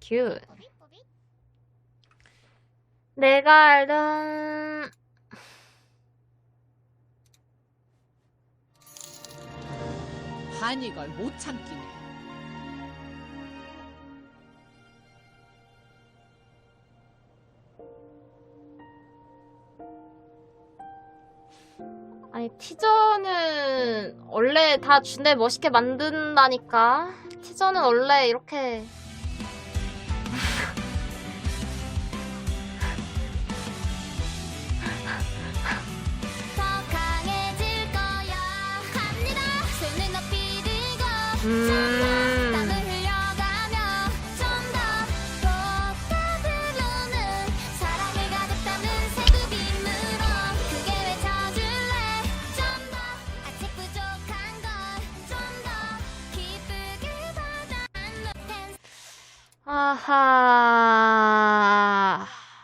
큐. 내가 알던 한이걸 못 참기네. 아니 티저는 원래 다 준대 멋있게 만든다니까. 티저는 원래 이렇게 더 강해질 거야 합니다 손을 높이 들고 음. 땀을 흘려가며 좀더 돋아들어오는 사랑을 가득 담은 새구빔으로 크게 외쳐줄래 좀 더 아직 부족한 걸 좀 더 기쁘게 받아 못한 아하.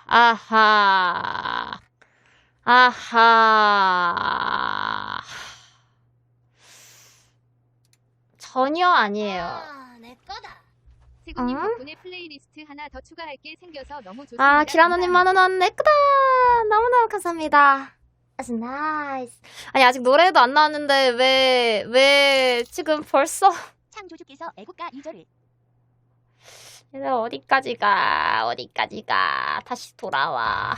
아하. 아하. 전혀 아니에요. 아, 내 거다 세군님 어? 덕분에 플레이리스트 하나 더 추가할 게 생겨서 너무 좋습니다. 아, 기라노님 만원 내 거다. 너무너무 감사합니다. 아주 나이스. 아니, 아직 노래도 안 나왔는데, 왜, 왜, 지금 벌써, 창조주께서 애국가 2절을 얘들 어디까지 가, 어디까지 가. 다시 돌아와.